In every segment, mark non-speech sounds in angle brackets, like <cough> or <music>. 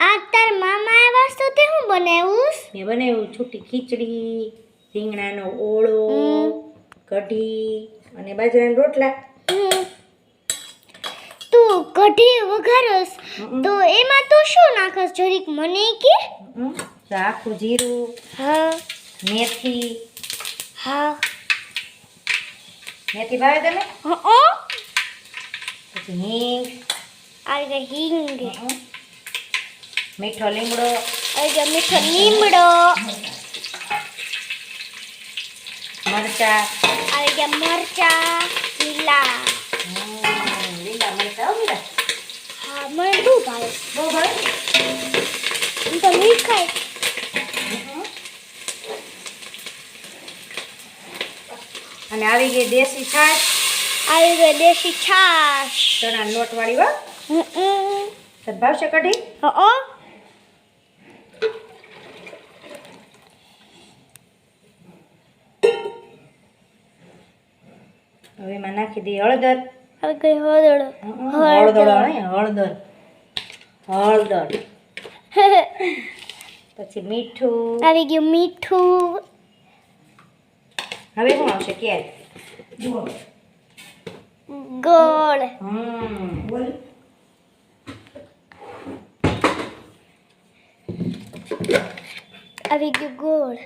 આ તાર મામા આવ્યા તો તે હું બનાવ્યું મેં બનાવ્યું છૂટી ખીચડી રીંગણાનો ઓળો કઢી અને બાજરાના રોટલા. તું કઢી વઘારસ તો એમાં તો શું નાખસ? જરીક મને કે. આખું જીરું હા. મેથી. હા. મેથી ભાવે તને હા પછી હિંગ. આ રીતે હિંગ. મીઠો લીમડો. મીઠો લીમડો. મરચા. મરચા લીલા. લીલા મરચા મીરા. હા મને બહુ ભાવે બહુ ભાવે? હું તો મીઠાઈ ખાય અને આવી ગઈ દેશી છાશ. આવી ગઈ દેશી છાશ. ચણા લોટ વાળી વા હમ. ભાવશે કઢી? હા. હવે એમાં નાખી દઈએ હળદર. ગઈ હળદર? હળદર. હળદર હળદર. <laughs> પછી મીઠું. આવી ગયું મીઠું. હવે શું આવશે ક્યારે ગોળ. હમ. આવી ગયું ગોળ.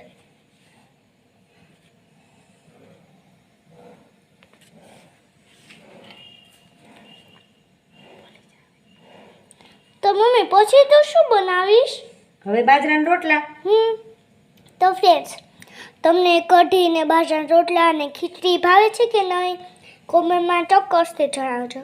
મમ્મી પછી તો શું બનાવીશ? હવે બાજરાના રોટલા. હમ તો ફ્રેન્ડ્સ તમને કઢી ને બાજરાના રોટલા અને ખીચડી ભાવે છે કે નહીં કોમેન્ટમાં ચોક્કસથી જણાવજો.